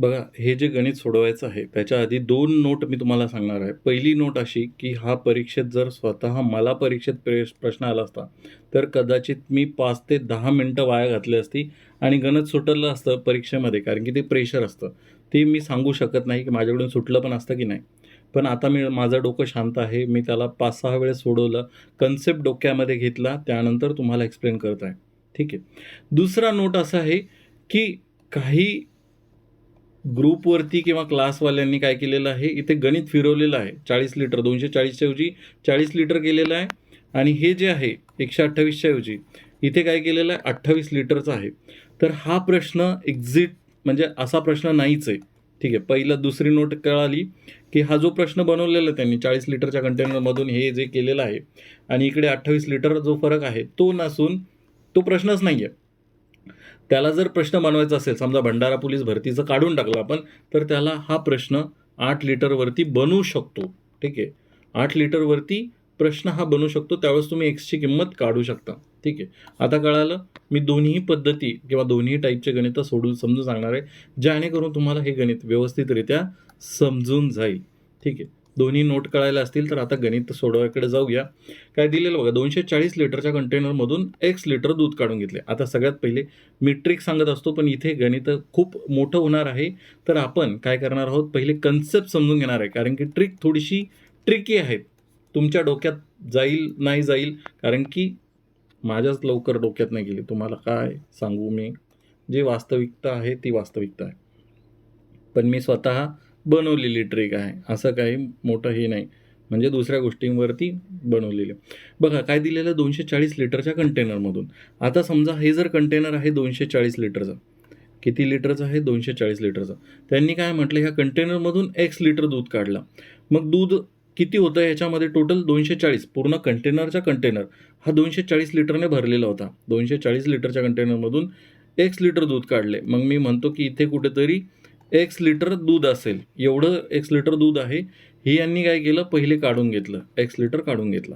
बघा हे जे गणित सोडवायचं आहे त्याच्या आधी दोन नोट मी तुम्हाला सांगणार आहे. पहिली नोट अशी की हा परीक्षेत जर स्वतः मला परीक्षेत प्रश्न आला असता तर कदाचित मी पाच ते दहा मिनटं वाया घातली असती आणि गणित सुटलं असतं परीक्षेमध्ये कारण की ते प्रेशर असतं. ते मी सांगू शकत नाही की माझ्याकडून सुटलं पण असतं की नाही. पण आता मी माझं डोकं शांत आहे मी त्याला पाच सहा वेळेस सोडवलं कन्सेप्ट डोक्यामध्ये घेतला त्यानंतर तुम्हाला एक्सप्लेन करत आहे. ठीक आहे. दुसरा नोट असा आहे की काही ग्रुपवरती किंवा क्लासवाल्यांनी काय केलेलं आहे? इथे गणित फिरवलेलं आहे. चाळीस लिटर दोनशे चाळीसच्या ऐवजी चाळीस लिटर केलेलं आहे. आणि हे जे आहे एकशे अठ्ठावीसच्या ऐवजी इथे काय केलेलं आहे? अठ्ठावीस लिटरचं आहे. तर हा प्रश्न एक्झिट म्हणजे असा प्रश्न नाहीच आहे. ठीक आहे पहिलं दुसरी नोट कळाली की हा जो प्रश्न बनवलेला आहे त्यांनी चाळीस लिटरच्या कंटेनरमधून हे जे केलेलं आहे आणि इकडे अठ्ठावीस लिटर जो फरक आहे तो नसून तो प्रश्नच नाही आहे त्याला जर प्रश्न बनवायचा असेल समजा भंडारा पोलीस भरतीचं काढून टाकलं आपण तर त्याला हा प्रश्न आठ लिटरवरती बनवू शकतो. ठीक आहे? आठ लिटरवरती प्रश्न हा बनवू शकतो त्यावेळेस तुम्ही एक्सची किंमत काढू शकता. ठीक आहे? आता कळालं मी दोन्ही पद्धती किंवा दोन्ही टाईपचे गणितं सोडून समजून सांगणार आहे जेणेकरून तुम्हाला हे गणित व्यवस्थितरित्या समजून जाईल. ठीक आहे? दोन्ही नोट कळायला असतील तर आता गणित सोडवायकडे जाऊया. काय दिलेलं बघा दोनशे चाळीस लिटरच्या कंटेनरमधून एक्स लिटर दूध काढून घेतले. आता सगळ्यात पहिले मी ट्रिक सांगत असतो पण इथे गणित खूप मोठं होणार आहे. तर आपण काय करणार आहोत पहिले कन्सेप्ट समजून घेणार आहे. कारण की ट्रिक थोडीशी ट्रिकी आहेत. तुमच्या डोक्यात जाईल नाही जाईल. कारण की माझ्याच लवकर डोक्यात नाही गेली. तुम्हाला काय सांगू मी? जी वास्तविकता आहे ती वास्तविकता आहे. पण मी स्वतः बनवलेली ट्रिक आहे. असं काही मोठं हे नाही. म्हणजे दुसऱ्या गोष्टींवरती बनवलेले. बघा काय दिलेलं दोनशे चाळीस लिटरच्या कंटेनरमधून आता समजा हे जर कंटेनर आहे दोनशे चाळीस लिटरचं. किती लिटरचं आहे? दोनशे चाळीस लिटरचं. त्यांनी काय म्हटलं ह्या कंटेनरमधून एक्स लिटर दूध काढलं. मग दूध किती होतं? याच्यामध्ये टोटल दोनशे चाळीस. पूर्ण कंटेनरचा कंटेनर हा दोनशे चाळीस लिटरने भरलेला होता. दोनशे चाळीस लिटरच्या कंटेनरमधून एक्स लिटर दूध काढले. मग मी म्हणतो की इथे कुठेतरी एक्स लिटर दूध असेल. एवढं एक्स लिटर दूध आहे. हे यांनी काय केलं? पहिले काढून घेतलं. एक्स लिटर काढून घेतलं.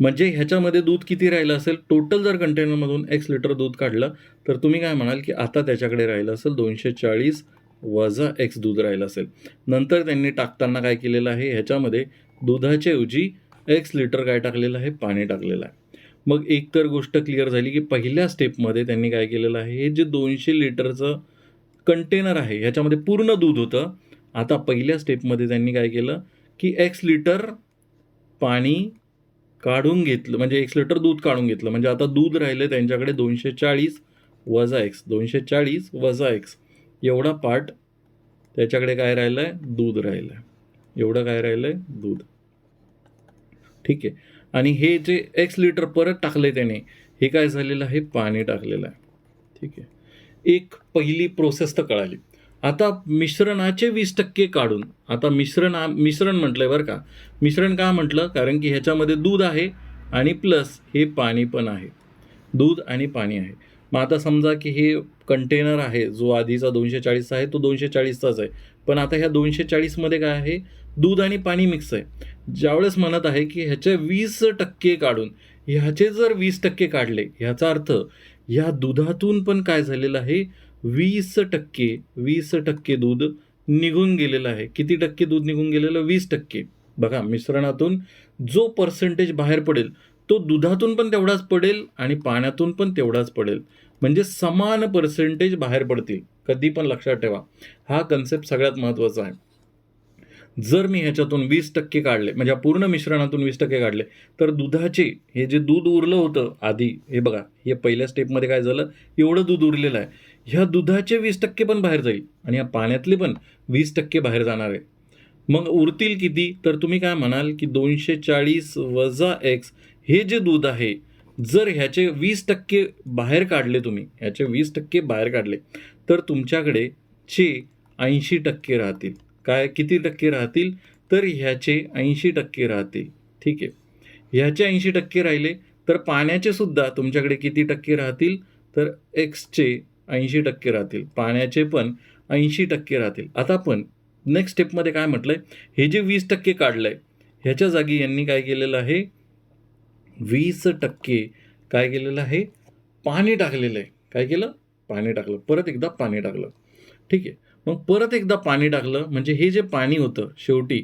म्हणजे ह्याच्यामध्ये दूध किती राहिलं असेल? टोटल जर कंटेनरमधून एक्स लिटर दूध काढलं तर तुम्ही काय म्हणाल की आता त्याच्याकडे राहिलं असेल दोनशे चाळीस वजा एक्स दूध राहिलं असेल. नंतर त्यांनी टाकताना काय केलेलं आहे? ह्याच्यामध्ये दुधाच्या ऐवजी एक्स लिटर काय टाकलेलं आहे? पाणी टाकलेलं आहे. मग एक तर गोष्ट क्लिअर झाली की पहिल्या स्टेपमध्ये त्यांनी काय केलेलं आहे? हे जे दोनशे लिटरचं कंटेनर आहे. ह्याच्यामध्ये पूर्ण दूध होतं. आता पहिल्या स्टेपमध्ये त्यांनी काय केलं? की एक्स लिटर पाणी काढून घेतलं. म्हणजे एक्स लिटर दूध काढून घेतलं. म्हणजे आता दूध राहिलं त्यांच्याकडे दोनशे चाळीस वजा एक्स दोनशे चाळीस वजा एक्स एवढा पार्ट त्याच्याकडे काय राहिलं आहे दूध राहिलं आहे एवढं काय राहिलं आहे दूध. ठीक आहे. आणि हे जे एक्स लिटर परत टाकलं आहे त्याने हे काय झालेलं आहे? पाणी टाकलेलं आहे. ठीक आहे. एक पहिली प्रोसेस तर कळाली. आता मिश्रणाचे वीस टक्के काढून आता मिश्रण मिश्रण म्हटलं बरं का. मिश्रण का म्हटलं? कारण की ह्याच्यामध्ये दूध आहे आणि प्लस हे पाणी पण आहे. दूध आणि पाणी आहे. मग आता समजा की हे कंटेनर आहे जो आधीचा दोनशे चाळीसचा आहे तो दोनशे चाळीसचाच आहे. पण आता ह्या दोनशे चाळीसमध्ये काय आहे? दूध आणि पाणी मिक्स आहे. ज्यावेळेस म्हणत आहे की ह्याचे वीस टक्के काढून ह्याचे जर वीस टक्के काढले ह्याचा अर्थ या दुधातून पण काय झालेलं आहे? वीस टक्के वीस टक्के दूध निघून गेलेलं आहे. किती टक्के दूध निघून गेलेलं? वीस टक्के. बघा मिश्रणातून जो पर्सेंटेज बाहेर पडेल तो दुधातून पण तेवढाच पडेल आणि पाण्यातून पण तेवढाच पडेल. म्हणजे समान पर्सेंटेज बाहेर पडतील. कधी पण लक्षात ठेवा. हा कन्सेप्ट सगळ्यात महत्त्वाचा आहे. जर मी ह्याच्यातून वीस टक्के काढले म्हणजे पूर्ण मिश्रणातून वीस टक्के काढले तर दुधाचे हे जे दूध उरलं होतं आधी हे बघा हे पहिल्या स्टेपमध्ये काय झालं? एवढं दूध उरलेलं आहे. ह्या दुधाचे वीस टक्के पण बाहेर जाईल आणि या पाण्यातले पण वीस टक्के बाहेर जाणार आहे. मग उरतील किती? तर तुम्ही काय म्हणाल की दोनशे चाळीस वजा एक्स हे जे दूध आहे जर ह्याचे वीस टक्के बाहेर काढले तुम्ही ह्याचे वीस टक्के बाहेर काढले तर तुमच्याकडे चे ऐंशी टक्के राहतील. काय किती टक्के राहतील? तर ह्याचे ऐंशी टक्के राहतील. ठीक आहे. ह्याचे ऐंशी टक्के राहिले तर पाण्याचे सुद्धा तुमच्याकडे किती टक्के राहतील? तर एक्सचे ऐंशी टक्के राहतील. पाण्याचे पण ऐंशी टक्के राहतील. आता पण नेक्स्ट स्टेपमध्ये काय म्हटलं आहे हे जे वीस टक्के काढलं आहे ह्याच्या जागी यांनी काय केलेलं आहे? वीस टक्के काय केलेलं आहे? पाणी टाकलेलं आहे. काय केलं? पाणी टाकलं. परत एकदा पाणी टाकलं. ठीक आहे. मग परत एकदा पाणी टाकलं म्हणजे हे जे पाणी होतं शेवटी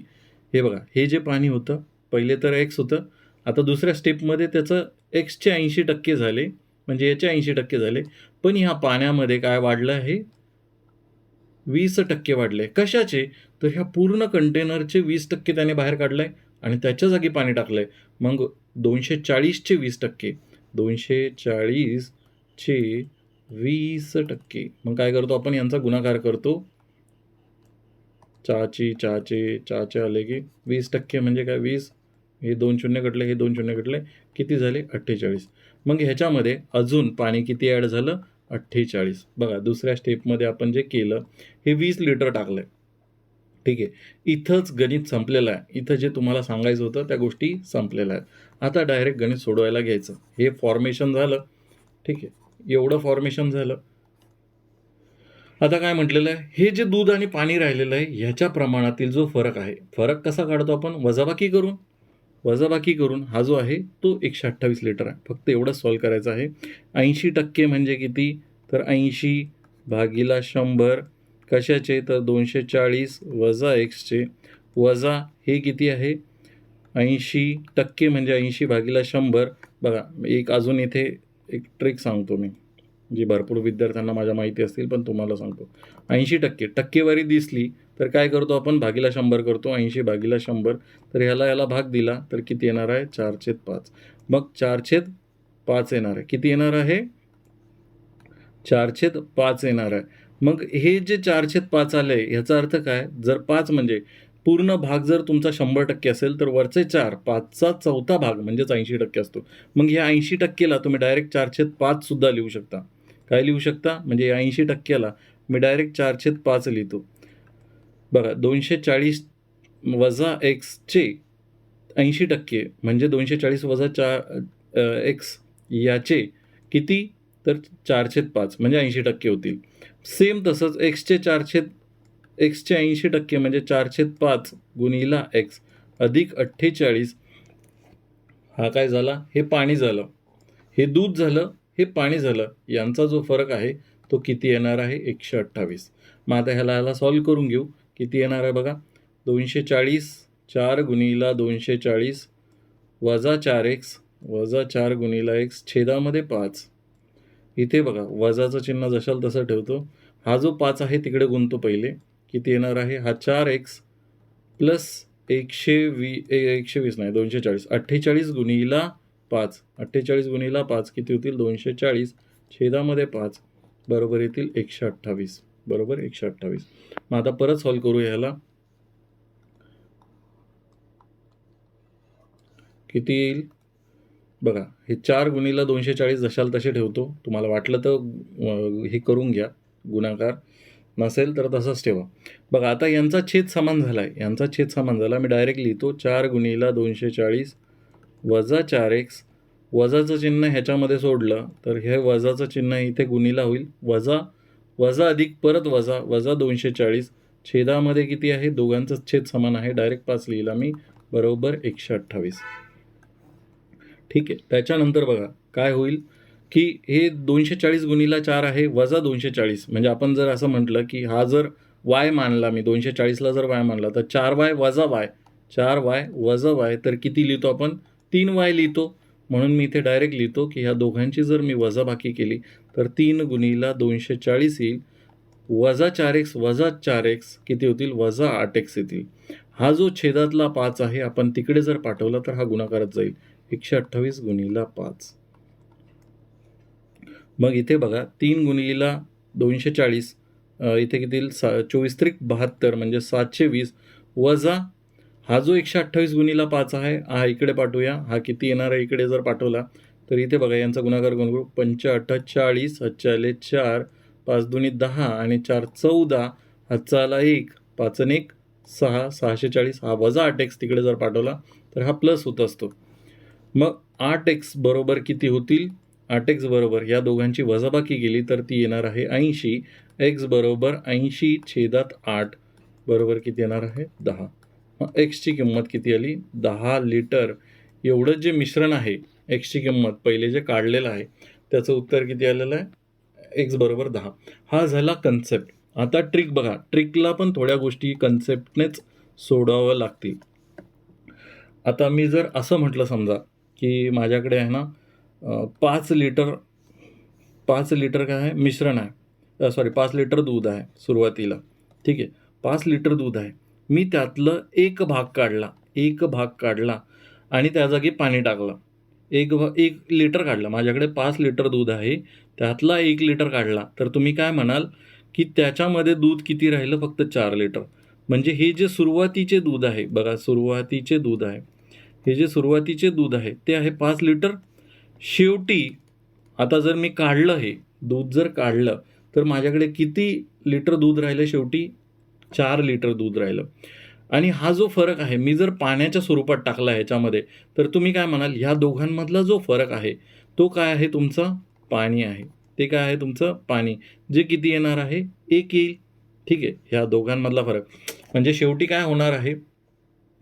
हे बघा हे जे पाणी होतं पहिले तर एक्स होतं आता दुसऱ्या स्टेपमध्ये त्याचं एक्सचे ऐंशी टक्के झाले म्हणजे याचे ऐंशी टक्के झाले पण ह्या पाण्यामध्ये काय वाढलं आहे? वीस टक्के वाढले. कशाचे? तर ह्या पूर्ण कंटेनरचे वीस टक्के त्याने बाहेर काढलं आहे आणि त्याच्या जागी पाणी टाकलं आहे मग दोनशे चाळीसचे वीस टक्के दोनशे चाळीसचे वीस टक्के. मग काय करतो आपण? यांचा गुणाकार करतो. चहाची चहाचे चहाचे आले की वीस टक्के म्हणजे काय वीस? हे दोन शून्य कटले हे दोन शून्य कटले. किती झाले? अठ्ठेचाळीस. मग ह्याच्यामध्ये अजून पाणी किती ॲड झालं? अठ्ठेचाळीस. बघा दुसऱ्या स्टेपमध्ये आपण जे केलं हे वीस लिटर टाकलं ठीक आहे? इथंच गणित संपलेलं आहे. इथं जे तुम्हाला सांगायचं होतं त्या गोष्टी संपलेल्या आहेत. आता डायरेक्ट गणित सोडवायला घ्यायचं. हे फॉर्मेशन झालं. ठीक आहे? एवढं फॉर्मेशन झालं. आता काय म्हटलेलं आहे? हे जे दूध आणि पाणी राहिलेलं आहे ह्याच्या प्रमाणातील जो फरक आहे फरक कसा काढतो आपण? वजाबाकी करून. वजाबाकी करून हा जो आहे तो एकशे अठ्ठावीस लिटर आहे. फक्त एवढंच सॉल्व करायचं आहे. ऐंशी टक्के म्हणजे किती? तर ऐंशी भागीला शंभर. कशाचे? तर दोनशे चाळीस वजा एक्सचे वजा हे किती आहे? ऐंशी टक्के म्हणजे ऐंशी भागीला शंभर. बघा एक अजून इथे एक ट्रिक सांगतो मी. जी भरपूर विद्यार्थ्यांना माझ्या माहिती असतील पण तुम्हाला सांगतो. ऐंशी टक्के. टक्केवारी दिसली तर काय करतो आपण? भागीला शंभर करतो. ऐंशी भागीला शंभर. तर ह्याला याला भाग दिला तर किती येणार आहे? चारशेत पाच. मग चारशेत पाच येणार आहे. किती येणार आहे? चारशेत पाच येणार आहे. मग हे जे चारशेत पाच आले ह्याचा अर्थ काय? जर पाच म्हणजे पूर्ण भाग जर तुमचा शंभर टक्के असेल तर वरचे चार पाचचा चौथा भाग म्हणजेच ऐंशी टक्के असतो. मग या ऐंशी टक्केला तुम्ही डायरेक्ट चारशेत पाच सुद्धा लिहू शकता. काय लिहू शकता? म्हणजे या ऐंशी टक्क्याला. मी डायरेक्ट चारशेत पाच लिहितो. बघा दोनशे चाळीस वजा एक्सचे ऐंशी टक्के म्हणजे दोनशे चाळीस वजा चार एक्स याचे किती? तर चारशे पाच म्हणजे ऐंशी टक्के होतील. सेम तसंच एक्सचे चारशे एक्सचे ऐंशी टक्के म्हणजे चारशे पाच गुणिला एक्स अधिक अठ्ठेचाळीस हा काय झाला? हे पाणी झालं. हे दूध झालं. हे पाणी झालं. यांचा जो फरक आहे तो किती येणार आहे? एकशे अठ्ठावीस. मग आता ह्याला ह्याला सॉल्व करून घेऊ. किती येणार आहे बघा? दोनशे चाळीस चार गुणीला दोनशे चाळीस वजा चार एक्स वजा चार गुणीला एक्स छेदामध्ये पाच. इथे बघा वजाचं चिन्ह जशाल तसं ठेवतो. हा जो पाच आहे तिकडे गुंतो पहिले. किती येणार आहे? हा चार एक्स प्लस एकशे वी ए एकशे वीस नाही दोनशे चाळीस. अठ्ठेचाळीस गुणीला पाच. अठ्ठेचाळीस गुणिला पाच किती होतील? दोनशे चाळीस. छेदामध्ये पाच. बरोबर येतील एकशे अठ्ठावीस. बरोबर? एकशे अठ्ठावीस. मग आता परत सॉल्व करू ह्याला किती येईल? बघा हे चार गुणीला दोनशे चाळीस जशाल तसे ठेवतो. तुम्हाला वाटलं तर हे करून घ्या. गुणाकार नसेल तर तसंच ठेवा. बघा आता यांचा छेद समान झाला आहे यांचा छेद समान झाला. मी डायरेक्ट लिहितो. चार गुणीला दोनशे चाळीस वजा चार एक्स वजाचं चिन्ह ह्याच्यामध्ये सोडलं तर हे वजाचं चिन्ह इथे गुणीला होईल. वजा वजा अधिक परत वजा वजा दोनशे चाळीस छेदामध्ये किती आहे? दोघांचं छेद समान आहे. डायरेक्ट पाच लिहिला मी बरोबर एकशे अठ्ठावीस. ठीक आहे. त्याच्यानंतर बघा काय होईल? की हे दोनशे चाळीस गुणीला चार आहे वजा दोनशे चाळीस. म्हणजे आपण जर असं म्हटलं की हा जर वाय मानला मी दोनशे चाळीसला जर वाय मानला तर चार वाय वजा वाय चार वाय वजा वाय तर किती लिहितो आपण? तीन वाय लिहितो. म्हणून मी इथे डायरेक्ट लिहितो की ह्या दोघांची जर मी वजाबाकी केली तर तीन गुणीला दोनशे चाळीस येईल. वजा चार एक्स वजा चार एक्स किती होतील? वजा आठ एक्स येतील. हा जो छेदातला पाच आहे आपण तिकडे जर पाठवला तर हा गुणाकारच जाईल. एकशे अठ्ठावीस गुणीला पाच. मग इथे बघा तीन गुणीला दोनशे चाळीस इथे किती सा चोवीस त्रिक बहात्तर म्हणजे सातशे वीस. वजा हा जो एकशे अठ्ठावीस गुणीला पाच आहे हा इकडे पाठवूया. हा किती येणार आहे इकडे जर पाठवला तर इथे बघा यांचा गुणाकार करून करू? पंच अठ्ठेचाळीस हच्चाले चार पाच दुनी दहा आणि चार चौदा हातचा एक पाचन एक सहा सहाशे चाळीस हा वजा आठ एक्स तिकडे जर पाठवला तर हा प्लस होत असतो. मग आठ एक्स बरोबर किती होतील? आठ एक्स बरोबर या दोघांची वजाबाकी केली तर ती येणार आहे ऐंशी. एक्स बरोबर ऐंशी छेदात आठ बरोबर किती येणार आहे? दहा. मग एक्सची किंमत किती आली? दहा लिटर. एवढं जे मिश्रण आहे एक्सची किंमत पहिले जे काढलेलं आहे त्याचं उत्तर किती आलेलं आहे? एक्स बरोबर दहा. हा झाला कन्सेप्ट आता ट्रिक बघा. ट्रिकला पण थोड्या गोष्टी कन्सेप्टनेच सोडावं लागतील. आता मी जर असं म्हटलं समजा की माझ्याकडे आहे ना पाच लिटर पाच लिटर काय आहे? मिश्रण आहे. सॉरी पाच लिटर दूध आहे सुरुवातीला. ठीक आहे? पाच लिटर दूध आहे. मी त्यातलं एक भाग काढला एक भाग काढला आणि त्या जागी पाणी टाकलं. एक एक लिटर काढलं. माझ्याकडे पाच लिटर दूध आहे. त्यातला एक लिटर काढला. तर तुम्ही काय म्हणाल की त्याच्यामध्ये दूध किती राहिलं? फक्त चार लिटर. म्हणजे हे जे सुरुवातीचे दूध आहे बघा सुरुवातीचे दूध आहे. हे जे सुरुवातीचे दूध आहे ते आहे पाच लिटर शेवटी. आता जर मी काढलं हे दूध जर काढलं तर माझ्याकडे किती लिटर दूध राहिलं शेवटी? चार लिटर दूध राहिलं. आणि हा जो फरक आहे मी जर पाण्याच्या स्वरूपात टाकला ह्याच्यामध्ये तर तुम्ही काय म्हणाल ह्या दोघांमधला जो फरक आहे तो काय आहे तुमचा? पाणी आहे. ते काय आहे तुमचं? पाणी. जे किती येणार आहे? एक येईल. ठीक आहे ह्या दोघांमधला फरक. म्हणजे शेवटी काय होणार आहे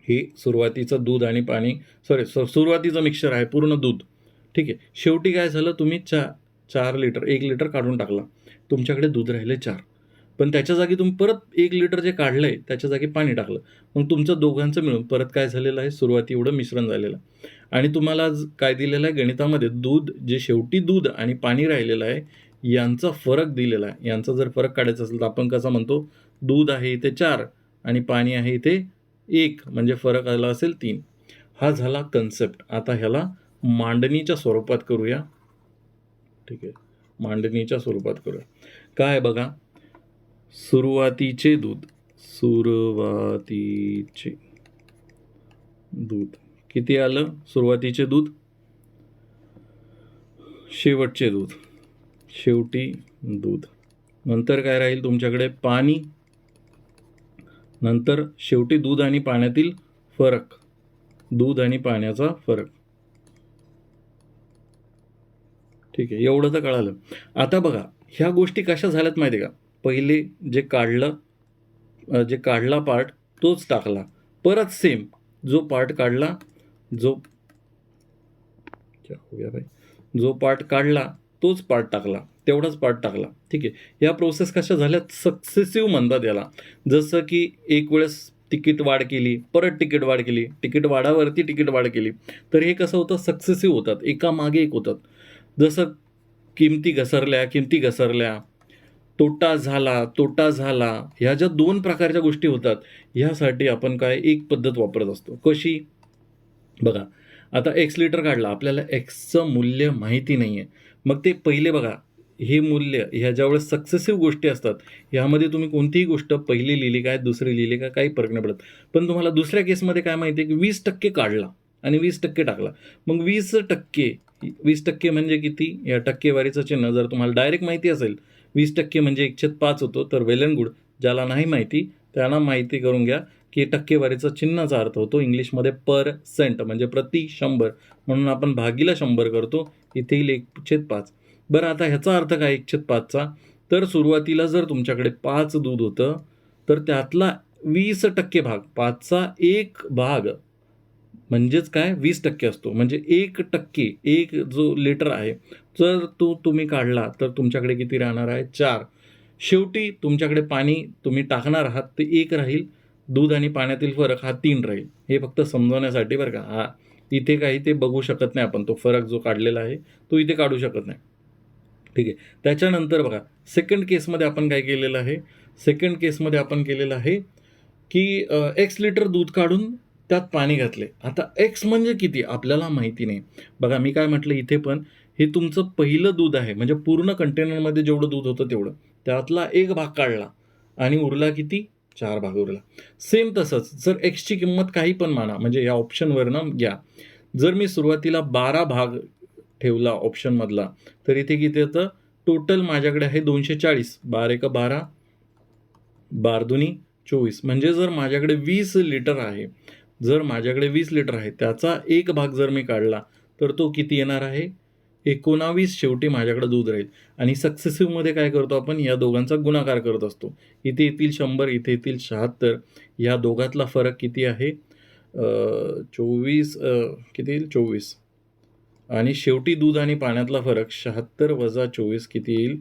हे सुरुवातीचं दूध आणि पाणी सॉरी सुरुवातीचं मिक्सचर आहे पूर्ण दूध. ठीक आहे शेवटी काय झालं तुम्ही चा चार लिटर एक लिटर काढून टाकला. तुमच्याकडे दूध राहिले चार. पण त्याच्या जागी तुम्ही परत एक लिटर जे काढलं आहे त्याच्या जागी पाणी टाकलं. मग तुमचं दोघांचं मिळून परत काय झालेलं आहे? सुरुवाती एवढं मिश्रण झालेलं आहे. आणि तुम्हाला आज काय दिलेलं आहे? गणितामध्ये दूध जे शेवटी दूध आणि पाणी राहिलेलं आहे यांचा फरक दिलेला आहे. यांचा जर फरक काढायचा असेल तर आपण कसा म्हणतो? दूध आहे इथे चार आणि पाणी आहे इथे एक. म्हणजे फरक आला असेल तीन. हा झाला कन्सेप्ट आता ह्याला मांडणीच्या स्वरूपात करूया. ठीक आहे. मांडणीच्या स्वरूपात करूया. काय आहे बघा? सुरुवातीचे दूध सुरुवातीचे दूध किती आलं? सुरुवातीचे दूध शेवटचे दूध शेवटी दूध नंतर काय राहील तुमच्याकडे? पाणी. नंतर शेवटी दूध आणि पाण्यातील फरक. दूध आणि पाण्याचा फरक. ठीक आहे एवढं तर कळालं. आता बघा ह्या गोष्टी कशा झाल्यात माहिती आहे का? पहिले जे काढलं जे काढला पार्ट तोच टाकला. परत सेम जो पार्ट काढला जो जो पार्ट काढला तोच पार्ट टाकला. तेवढाच पार्ट टाकला. ठीक आहे. या प्रोसेस कशा झाल्या? सक्सेसिव्ह म्हणतात याला. जसं की एक वेळेस तिकीट वाढ केली परत तिकीट वाढ केली. तिकीट वाढावरती तिकीट वाढ केली. तर हे कसं होतं? सक्सेसिव्ह होतात. एका मागे एक होतात. जसं किमती घसरल्या किमती घसरल्या तोटा झाला तोटा झाला ह्या ज्या दोन प्रकारच्या गोष्टी होतात ह्यासाठी आपण काय एक पद्धत वापरत असतो. कशी? बघा आता एक्स लिटर काढला आपल्याला एक्सचं मूल्य माहिती नाही आहे मग ते पहिले बघा हे मूल्य ह्या ज्यावेळेस सक्सेसिव्ह गोष्टी असतात ह्यामध्ये तुम्ही कोणतीही गोष्ट पहिली लिहिली काय दुसरी लिहिली का काही फरक नाही पडत. पण तुम्हाला दुसऱ्या केसमध्ये काय माहिती आहे की वीस टक्के काढला आणि वीस टक्के टाकला. मग वीस टक्के वीस टक्के म्हणजे किती? या टक्केवारीचं चिन्ह जर तुम्हाला डायरेक्ट माहिती असेल वीस टक्के म्हणजे एकशे पाच होतो. तर वेल अँड गुड ज्याला नाही माहिती त्यांना माहिती करून घ्या की टक्केवारीचा चिन्हाचा अर्थ होतो इंग्लिशमध्ये पर सेंट म्हणजे प्रति शंभर. म्हणून आपण भागीला शंभर करतो इथे येईल छेद पाच. बरं आता ह्याचा अर्थ काय एकशे पाचचा? तर सुरुवातीला जर तुमच्याकडे पाच दूध होतं तर त्यातला वीस टक्के भाग पाचचा एक भाग म्हणजेच काय? वीस टक्के असतो. म्हणजे एक टक्के एक जो लिटर आहे जर तो तुम्ही काढला तर तुमच्याकडे किती राहणार आहे? चार. शेवटी तुमच्याकडे पाणी तुम्ही टाकणार आहात ते एक राहील. दूध आणि पाण्यातील फरक हा तीन राहील. हे फक्त समजवण्यासाठी बरं का. हा इथे काही ते बघू शकत नाही आपण. तो फरक जो काढलेला आहे तो इथे काढू शकत नाही. ठीक आहे. त्याच्यानंतर बघा सेकंड केसमध्ये आपण काय केलेलं आहे? सेकंड केसमध्ये आपण केलेलं आहे की एक्स लिटर दूध काढून त्यात पाणी घातले. आता एक्स म्हणजे किती? आपल्याला माहिती नाही. बघा मी काय म्हटलं इथे पण हे तुमचं पहिलं दूध आहे. म्हणजे पूर्ण कंटेनरमध्ये जेवढं दूध होतं तेवढं. त्यातला एक भाग काढला. आणि उरला किती? चार भाग उरला. सेम तसंच. जर एक्सची किंमत काही पण माना म्हणजे या ऑप्शनवरनं घ्या. जर मी सुरुवातीला बारा भाग ठेवला ऑप्शनमधला तर इथे किती येतं टोटल माझ्याकडे आहे दोनशे चाळीस बारा एक बारा बारदुनी चोवीस. म्हणजे जर माझ्याकडे वीस लिटर आहे जर माझ्याकडे वीस लिटर आहे त्याचा एक भाग जर मी काढला तर तो किती येणार आहे? एकोणावीस शेवटी माझ्याकडे दूध राहील. आणि सक्सेसिव्हमध्ये काय करतो आपण? या दोघांचा गुणाकार करत असतो. इथे येतील शंभर इथे येतील शहात्तर. या दोघातला फरक किती आहे? चोवीस किती येईल? चोवीस. आणि शेवटी दूध आणि पाण्यातला फरक शहात्तर वजा चोवीस किती येईल?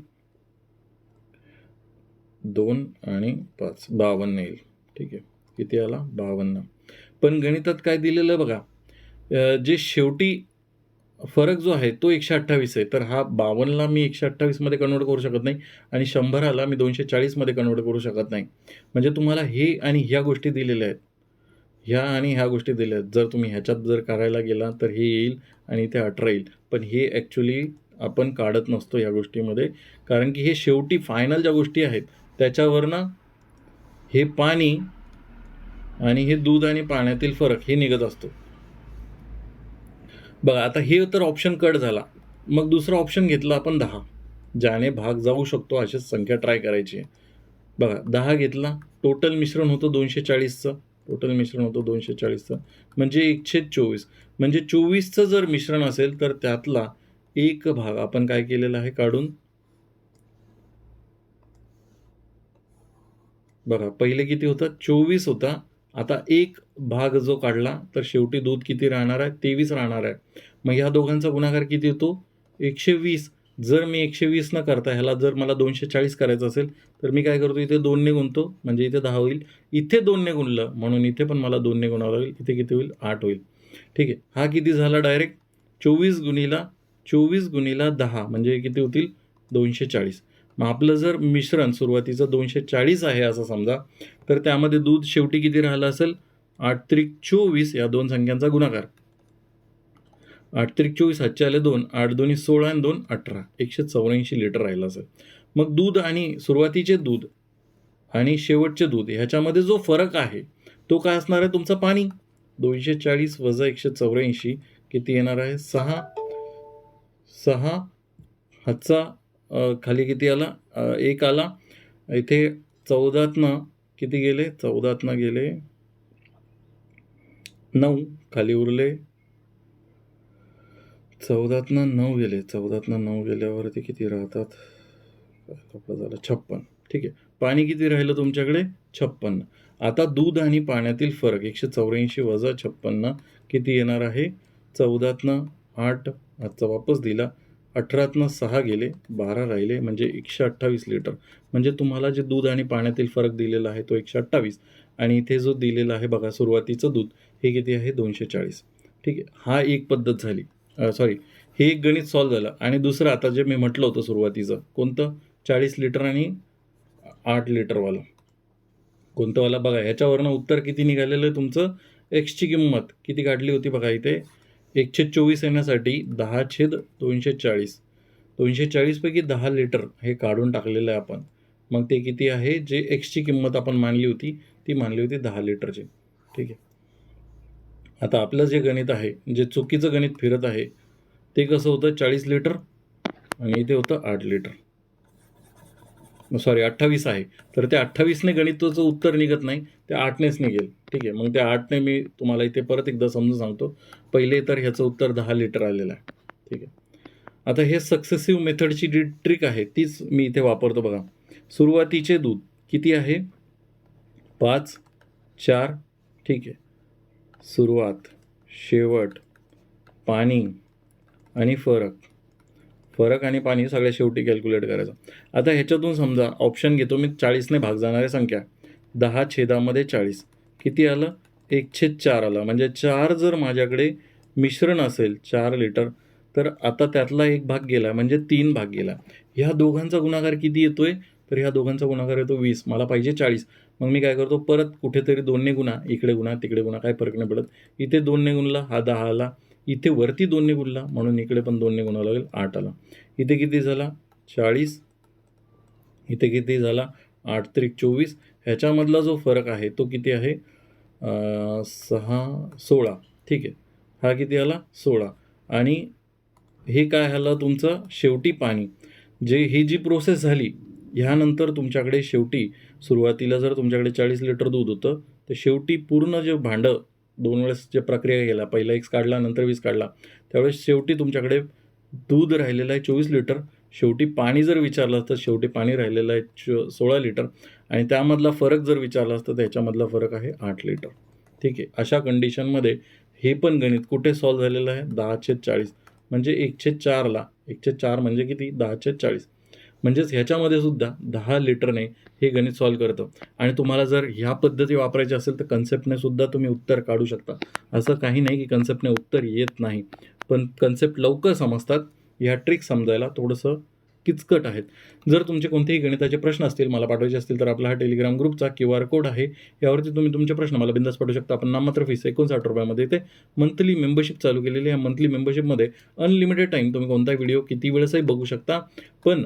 दोन आणि पाच. बावन्न येईल. ठीक आहे. किती आला? बावन्न. पण गणितात काय दिलेलं बघा जे शेवटी फरक जो आहे तो एकशे अठ्ठावीस आहे. तर हा बावन्नला मी एकशे अठ्ठावीसमध्ये कन्वर्ट करू शकत नाही आणि शंभराला मी दोनशे चाळीसमध्ये कन्वर्ट करू शकत नाही. म्हणजे तुम्हाला हे आणि ह्या गोष्टी दिलेल्या आहेत. ह्या आणि ह्या गोष्टी दिल्या आहेत. जर तुम्ही ह्याच्यात जर करायला गेला तर हे येईल आणि इथे अठरा येईल. पण हे ॲक्च्युली आपण काढत नसतो ह्या गोष्टीमध्ये. कारण की हे शेवटी फायनल ज्या गोष्टी आहेत त्याच्यावरनं हे पाणी आणि हे दूध आणि पाण्यातील फरक हे निघत असतो. बघा आता हे तर ऑप्शन कट झाला. मग दुसरा ऑप्शन घेतला आपण दहा. ज्याने भाग जाऊ शकतो अशीच संख्या ट्राय करायची. आहे बघा दहा घेतला टोटल मिश्रण होतं दोनशे चाळीसचं टोटल मिश्रण होतं दोनशे चाळीसचं म्हणजे एकशे चोवीस. म्हणजे चोवीसचं जर मिश्रण असेल तर त्यातला एक भाग आपण काय केलेला आहे काढून? बघा पहिले किती होतं? चोवीस होता. आता एक भाग जो काढला तर शेवटी दूध किती राहणार आहे? तेवीस राहणार आहे. मग ह्या दोघांचा गुणाकार किती येतो? एकशे वीस जर मी एकशे वीस न करता ह्याला जर मला दोनशे चाळीस करायचं असेल तर मी काय करतो? इथे दोनने गुणतो म्हणजे इथे दहा होईल. इथे दोनने गुणलं म्हणून इथे पण मला दोनने गुणावं लागेल. इथे किती होईल? आठ होईल. ठीक आहे. हा किती झाला डायरेक्ट चोवीस गुणीला चोवीस गुणीला दहा म्हणजे किती होतील? दोनशे चाळीस मग आपलं जर मिश्रण सुरुवातीचं दोनशे चाळीस आहे असं समजा तर त्यामध्ये दूध शेवटी किती राहिलं असेल? आठ त्रिक चोवीस या दोन संख्यांचा गुणाकार. आठ त्रिक चोवीस हातचे आले दोन आठ दोन्ही सोळा आणि दोन अठरा. एकशे चौऱ्याऐंशी लिटर राहिलं असेल. मग दूध आणि सुरुवातीचे दूध आणि शेवटचे दूध ह्याच्यामध्ये जो फरक आहे तो काय असणार आहे तुमचं पाणी? दोनशे चाळीस वजा एकशे चौऱ्याऐंशी किती येणार आहे? सहा. सहा हातचा खाली किती आला? एक आला. इथे चौदातनं किती गेले? चौदातनं गेले. नऊ खाली उरले. चौदातनं नऊ गेले. चौदातनं नऊ गेल्यावरती किती राहतात? आपलं झालं छप्पन. ठीक आहे. पाणी किती राहिलं तुमच्याकडे? छप्पन्न आता दूध आणि पाण्यातील फरक. एकशे चौऱ्याऐंशी वजा छप्पन्न किती येणार आहे? चौदातनं आठ आजचा वापस दिला. अठरातनं सहा गेले बारा राहिले म्हणजे एकशे अठ्ठावीस लिटर. म्हणजे तुम्हाला जे दूध आणि पाण्यातील फरक दिलेला आहे तो एकशे अठ्ठावीस. आणि इथे जो दिलेला आहे बघा सुरुवातीचं दूध हे किती आहे? दोनशे चाळीस. ठीक आहे? हा एक पद्धत झाली. सॉरी हे एक गणित सॉल्व झालं. आणि दुसरं आता जे मी म्हटलं होतं सुरुवातीचं कोणतं? चाळीस लिटर आणि आठ लिटरवालं. कोणतंवाला? बघा ह्याच्यावरनं उत्तर किती निघालेलं आहे तुमचं? एक्सची किंमत किती काढली होती बघा इथे? एकशे चोवीस येण्यासाठी दहा छेद दोनशे चाळीस दोनशे चाळीसपैकी दहा लिटर हे काढून टाकलेलं आहे आपण. मग ते किती आहे? जे एक्सची किंमत आपण मानली होती ती मानली होती दहा लिटरची. ठीक आहे. आता आपलं जे गणित आहे जे चुकीचं गणित फिरत आहे ते कसं होतं? चाळीस लिटर आणि इथे होतं आठ लिटर. सॉरी अठ्ठावीस आहे. तर त्या अठ्ठावीसने गणिताचं उत्तर निघत नाही ते आठनेच निघेल. ठीक आहे? मग त्या आठने मी तुम्हाला इथे परत एकदा समजून सांगतो. पहिले तर ह्याचं उत्तर दहा लिटर आलेलं आहे. ठीक आहे? आता हे सक्सेसिव्ह मेथडची जी ट्रिक आहे तीच मी इथे वापरतो बघा. सुरुवातीचे दूध किती आहे? पाच चार ठीक आहे. सुरुवात शेवट पाणी आणि फरक. फरक आणि पाणी सगळ्या शेवटी कॅल्क्युलेट करायचं. आता ह्याच्यातून समजा ऑप्शन घेतो मी चाळीसने भाग जाणाऱ्या संख्या. दहा छेदामध्ये चाळीस. किती आलं? एक छेद चार आलं. म्हणजे चार जर माझ्याकडे मिश्रण असेल चार लिटर तर आता त्यातला एक भाग गेला म्हणजे तीन भाग गेला. ह्या दोघांचा गुणाकार किती येतो आहे तर ह्या दोघांचा गुणाकार येतो वीस. मला पाहिजे चाळीस. मग मी काय करतो? परत कुठेतरी दोनने गुणा इकडे गुणा तिकडे गुणा काय फरक नाही पडत. इथे दोनने गुणला हा दहा आला. इथे वरती दोनने गुणला म्हणून इकडे पण दोनने गुणावं लागेल आठ आला. इथे किती झाला? चाळीस. इथे किती झाला? आठ त्रिक चोवीस. ह्याच्यामधला जो फरक आहे तो किती आहे? सहा सोळा. ठीक आहे. हा किती आला? सोळा. आणि हे काय आलं तुमचं? शेवटी पाणी. जे ही जी प्रोसेस झाली ह्यानंतर तुमच्याकडे शेवटी सुरुवातीला जर तुमच्याकडे चाळीस लिटर दूध होतं तर शेवटी पूर्ण जे भांडं दोन वेळेस जे प्रक्रिया केला पहिला एक्स काढला नंतर वीस काढला. त्यावेळेस शेवटी तुमच्याकडे दूध राहिलेलं आहे चोवीस लिटर. शेवटी पाणी जर विचारलं असतं शेवटी पाणी राहिलेलं आहे चो सोळा लिटर. आणि त्यामधला फरक जर विचारला असतं त्याच्यामधला फरक आहे आठ लिटर. ठीक आहे? अशा कंडिशनमध्ये हे पण गणित कुठे सॉल्व झालेलं आहे? दहा छेद चाळीस. म्हणजे एकशे चारला. एकशे चार म्हणजे किती? दहा छेद चाळीस. म्हणजेच ह्याच्यामध्ये सुद्धा दहा लिटरने हे गणित सॉल्व करतं. आणि तुम्हाला जर ह्या पद्धती वापरायची असेल तर कन्सेप्टने सुद्धा तुम्ही उत्तर काढू शकता. असं काही नाही की कन्सेप्टने उत्तर येत नाही. पण कन्सेप्ट लवकर समजतात. ह्या ट्रिक समजायला थोडंसं किचकट आहेत. जर तुमचे कोणतेही गणिताचे प्रश्न असतील मला पाठवायचे असतील तर आपला हा टेलिग्राम ग्रुपचा क्यू आर कोड आहे. यावरती तुम्ही तुमचे प्रश्न मला बिंदास पाठवू शकता. आपण नाममात्र फीस एकोणसाठ रुपयामध्ये येते. मंथली मेंबरशिप चालू केलेली आहे. मंथली मेंबरशिपमध्ये अनलिमिटेड टाईम तुम्ही कोणताही व्हिडिओ किती वेळेसही बघू शकता. पण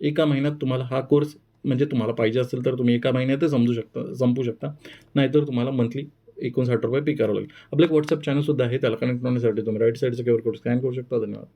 एका महिन्यात तुम्हाला हा कोर्स म्हणजे तुम्हाला पाहिजे असेल तर तुम्ही एका महिन्यातच समजू शकता संपू शकता. नाहीतर तुम्हाला मंथली एकोणसाठ रुपये पे करावं लागेल. आपलं एक व्हॉट्सअप चॅनलसुद्धा आहे त्याला कनेक्ट होण्यासाठी तुम्ही राईट साईडचं केअर कोड स्कॅन करू शकता. धन्यवाद.